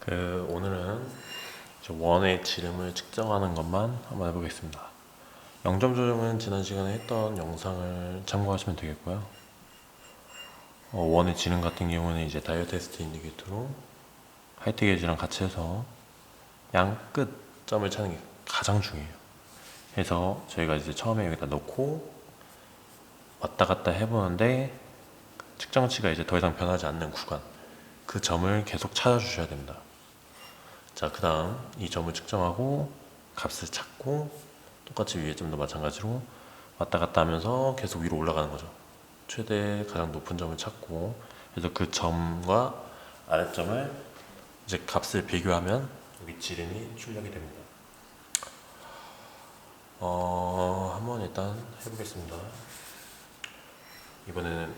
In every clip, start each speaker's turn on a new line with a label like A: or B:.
A: 그 오늘은 저 원의 지름을 측정하는 것만 한번 해보겠습니다. 0점 조정은 지난 시간에 했던 영상을 참고하시면 되겠고요. 어, 원의 지름 같은 경우는 이제 다이어 테스트 인디케이터로 하이트 게이지랑 같이 해서 양 끝 점을 찾는 게 가장 중요해요. 그래서 저희가 이제 처음에 여기다 넣고 왔다 갔다 해보는데 측정치가 이제 더 이상 변하지 않는 구간 그 점을 계속 찾아주셔야 됩니다. 자, 그 다음 이 점을 측정하고 값을 찾고 똑같이 위에 점도 마찬가지로 왔다 갔다 하면서 계속 위로 올라가는 거죠. 최대 가장 높은 점을 찾고 그래서 그 점과 아래점을 이제 값을 비교하면 여기 지름이 출력이 됩니다. 어, 한번 일단 해보겠습니다. 이번에는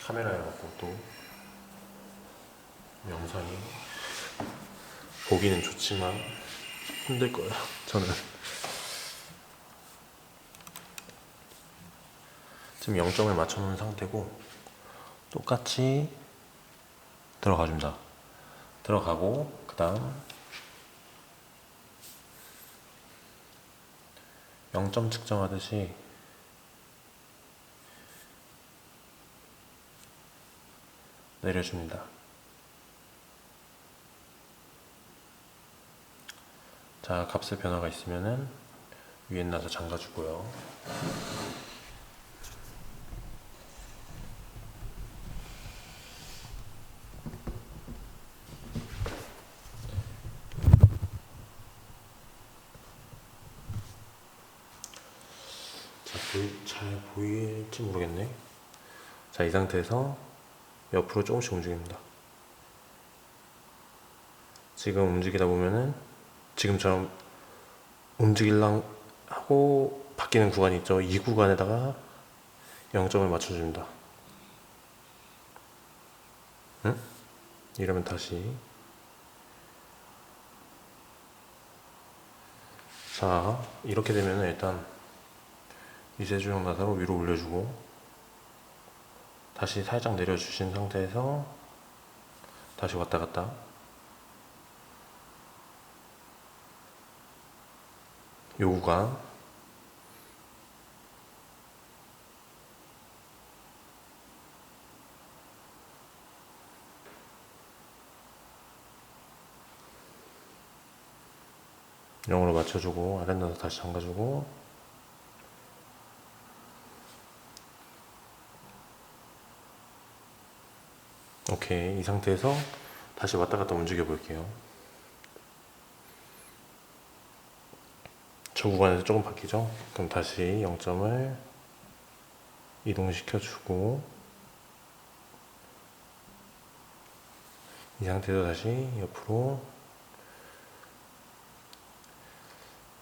A: 카메라에 갖고 또 영상이 보기는 좋지만 힘들 거예요. 저는 지금 0점을 맞춰놓은 상태고 똑같이 들어가 줍니다. 들어가고 그 다음 0점 측정하듯이 내려줍니다. 자, 값의 변화가 있으면은 위에 놔서 잠가주고요. 자, 잘 보일지 모르겠네. 자, 이 상태에서 옆으로 조금씩 움직입니다. 지금 움직이다 보면은 지금처럼 움직일랑 하고 바뀌는 구간이 있죠. 이 구간에다가 0점을 맞춰줍니다. 응? 이러면 다시 자 이렇게 되면 일단 이세주형 나사로 위로 올려주고 다시 살짝 내려주신 상태에서 다시 왔다 갔다 요 구간 영으로 맞춰주고 아랫나서 다시 잠가주고. 오케이 이 상태에서 다시 왔다 갔다 움직여 볼게요 저 구간에서 조금 바뀌죠? 그럼 다시 0점을 이동시켜 주고 이 상태에서 다시 옆으로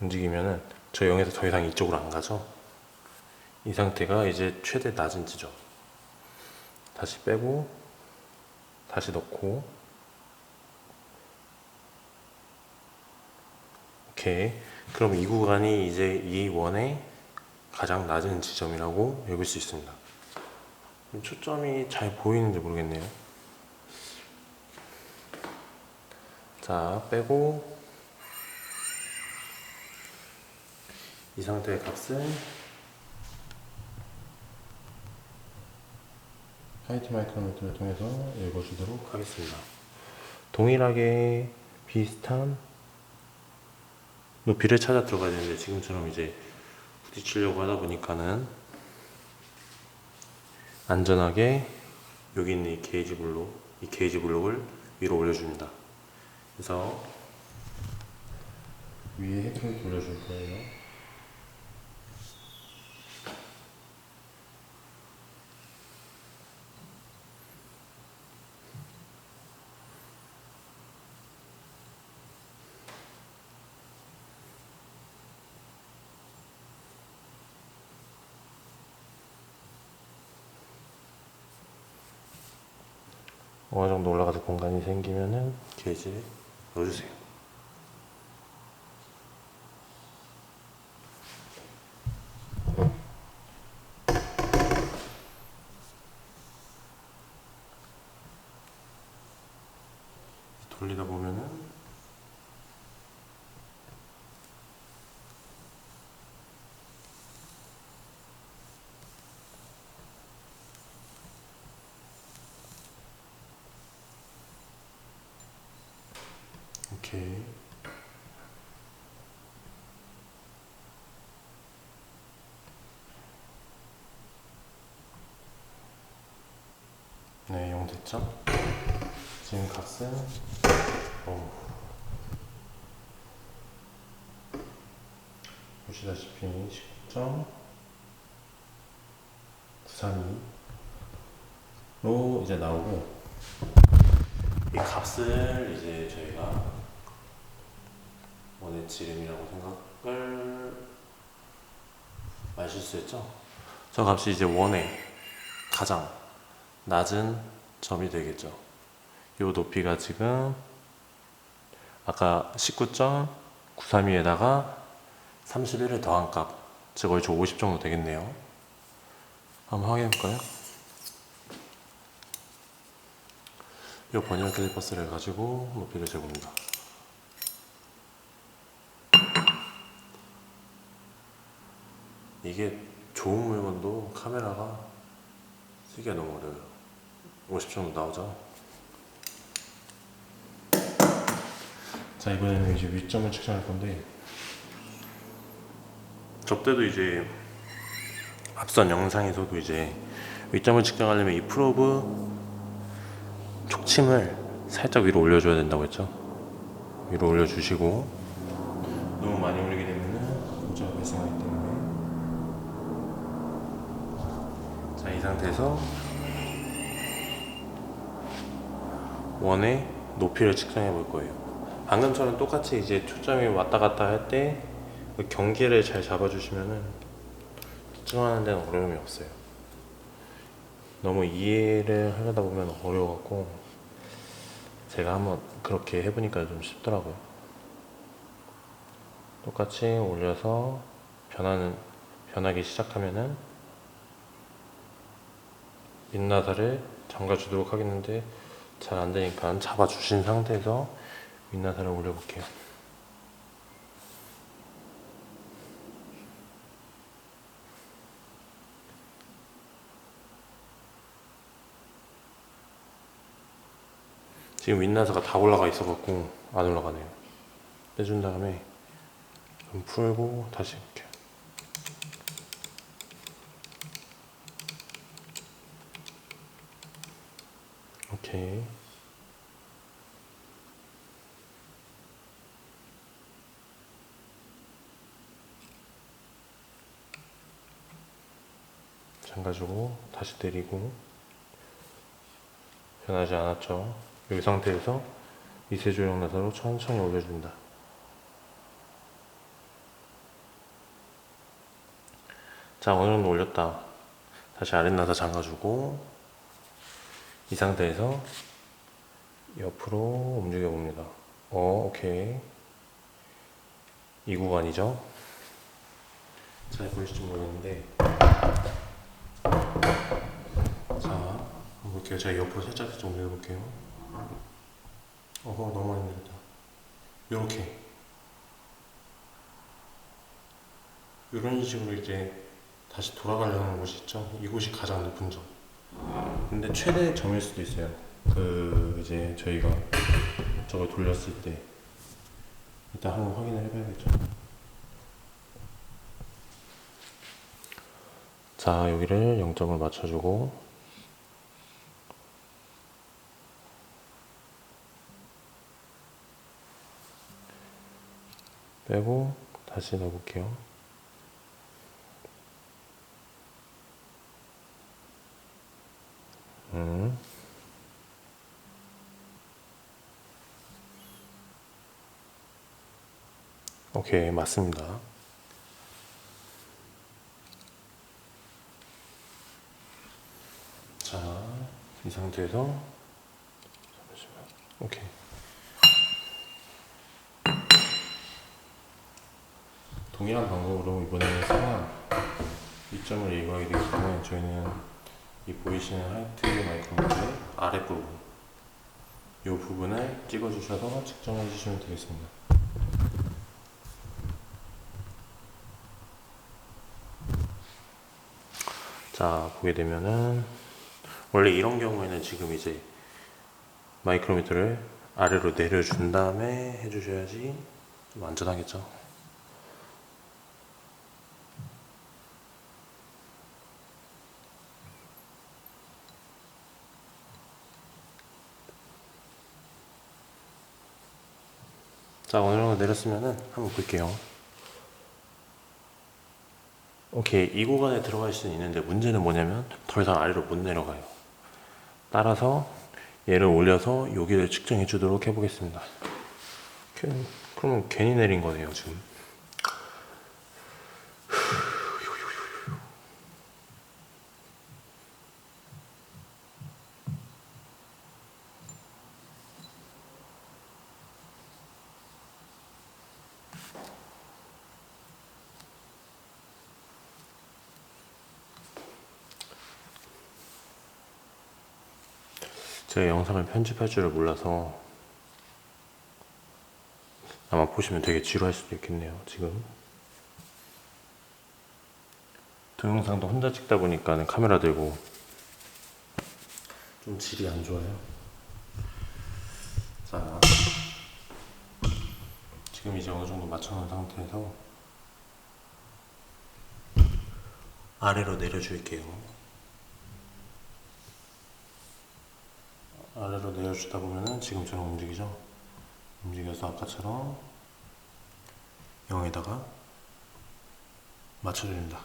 A: 움직이면은 저 0에서 더 이상 이쪽으로 안 가죠? 이 상태가 이제 최대 낮은 지점. 다시 빼고 다시 넣고 오케이 그럼 이 구간이 이제 이 원의 가장 낮은 지점이라고 여길 수 있습니다 초점이 잘 보이는지 모르겠네요 자 빼고 이 상태의 값을 하이트 마이크로미터를 통해서 읽어주도록 하겠습니다. 동일하게 비슷한 높이를 찾아 들어가야 되는데 지금처럼 이제 부딪히려고 하다 보니까는 안전하게 여기 있는 이 게이지 블록, 이 게이지 블록을 위로 올려줍니다. 그래서 위에 헤드를 돌려줄 거예요. 어느 정도 올라가서 공간이 생기면은 게이지 넣어주세요. 돌리다 보면은 오케이. 네, 영 됐죠? 지금 값은 어, 보시다시피 19.932로 이제 나오고 이 값을 이제 저희가 원의 지름이라고 생각을 많이 실수했죠? 저 값이 이제 원의 가장 낮은 점이 되겠죠. 이 높이가 지금 아까 19.932에다가 31을 더한 값, 즉 거의 저50 정도 되겠네요. 한번 확인해 볼까요? 이 번역 캘리퍼스를 가지고 높이를 재봅니다. 이게 좋은 물건도 카메라가 쓰기가 너무 어려워요. 50 정도 나오죠? 자 이번에는 이제 위점을 측정할 건데 접대도 이제 앞선 영상에서도 이제 위점을 측정하려면 이 프로브 촉침을 살짝 위로 올려줘야 된다고 했죠 위로 올려주시고 너무 많이 올리게 되면은 고자가 발생하기 때문에 자 이 상태에서 원의 높이를 측정해 볼 거예요. 방금처럼 똑같이 이제 초점이 왔다 갔다 할때그 경계를 잘 잡아주시면은 측정하는 데는 어려움이 없어요. 너무 이해를 하려다 보면 어려워갖고 제가 한번 그렇게 해보니까 좀 쉽더라고요. 똑같이 올려서 변하는 변하기 시작하면은 민나사를 잠가 주도록 하겠는데 잘 안되니까 잡아주신 상태에서 윗나사를 올려볼게요. 지금 윗나사가 다 올라가 있어갖고 안 올라가네요. 빼준 다음에 좀 풀고 다시 이렇게. 오케이. 잠가주고 다시 때리고 변하지 않았죠. 이 상태에서 이세 조형 나사로 천천히 올려준다. 자 어느 정도 올렸다. 다시 아랫 나사 잠가주고 이 상태에서 옆으로 움직여 봅니다. 어, 오케이. 이 구간이죠. 잘 보일지 모르겠는데. 자, 볼게요. 제가 옆으로 살짝 살짝 올려 볼게요. 어허, 너무 많이 내렸다. 요렇게. 이런 식으로 이제 다시 돌아가려는 곳이 있죠. 이곳이 가장 높은 점. 근데 최대 점일 수도 있어요. 그 이제 저희가 저걸 돌렸을 때 일단 한번 확인을 해봐야겠죠. 자 여기를 0점을 맞춰주고 빼고 다시 넣어볼게요. 음. 오케이, 맞습니다. 자, 이 상태에서 잠시만. 오케이. 동일한 방법으로 이번에는 상한 위점을 예고하게 되기 때문에 저희는 이 보이시는 하이트 마이크로의 아랫부분 이 부분을 찍어주셔서 측정해 주시면 되겠습니다. 자 보게 되면은 원래 이런 경우에는 지금 이제 마이크로미터를 아래로 내려준 다음에 해주셔야지 좀 안전하겠죠. 자 어느 정도 내렸으면은 한번 볼게요. 오케이 이 구간에 들어갈 수는 있는데 문제는 뭐냐면 더 이상 아래로 못 내려가요. 따라서 얘를 올려서 여기를 측정해 주도록 해보겠습니다. 괜- 그러면 괜히 내린 거네요 지금. 제가 영상을 편집할 줄을 몰라서 아마 보시면 되게 지루할 수도 있겠네요 지금. 동영상도 혼자 찍다 보니까 카메라 들고 좀 질이 안 좋아요. 자 지금 이제 어느 정도 맞춰놓은 상태에서 아래로 내려줄게요 아래로 내려주다 보면은 지금처럼 움직이죠? 움직여서 아까처럼 0에다가 맞춰줍니다.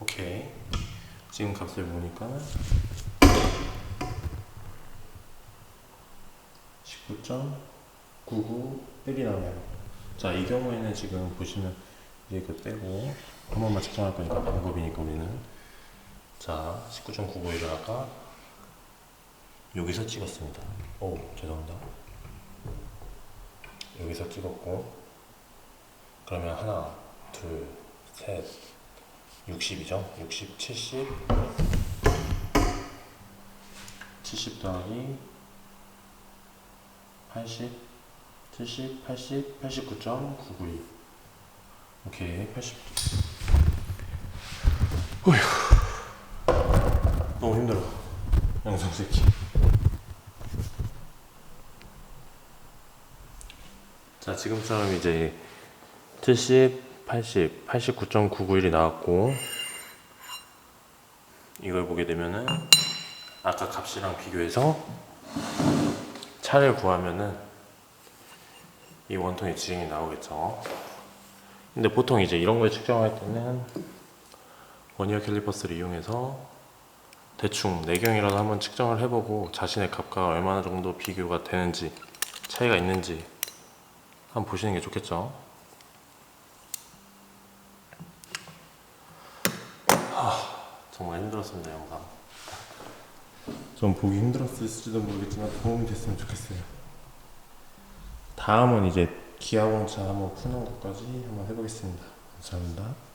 A: 오케이. 지금 값을 보니까 19.99 나와요. 자, 이 경우에는 지금 보시면 그 빼고 한 번만 측정할 거니까 방법이니까 우리는 자, 19.95에다가 여기서 찍었습니다. 오, 죄송합니다. 여기서 찍었고 그러면 하나, 둘, 셋, 60이죠? 60, 70 70 더하기 80 70, 80, 89.991 오케이, 80 너무 힘들어 찍기 자 지금처럼 이제 70, 80, 89.991이 나왔고 이걸 보게 되면은 아까 값이랑 비교해서 차를 구하면은 이 원통의 지름이 나오겠죠. 근데 보통 이제 이런 걸 측정할 때는 원이어 캘리퍼스를 이용해서 대충 내경이라도 한번 측정을 해보고 자신의 값과 얼마나 정도 비교가 되는지 차이가 있는지 한번 보시는 게 좋겠죠. 아, 정말 힘들었습니다 영상. 좀 보기 힘들었을지도 모르겠지만 도움이 됐으면 좋겠어요. 다음은 이제 기아원차 한번 푸는 것까지 한번 해보겠습니다. 감사합니다.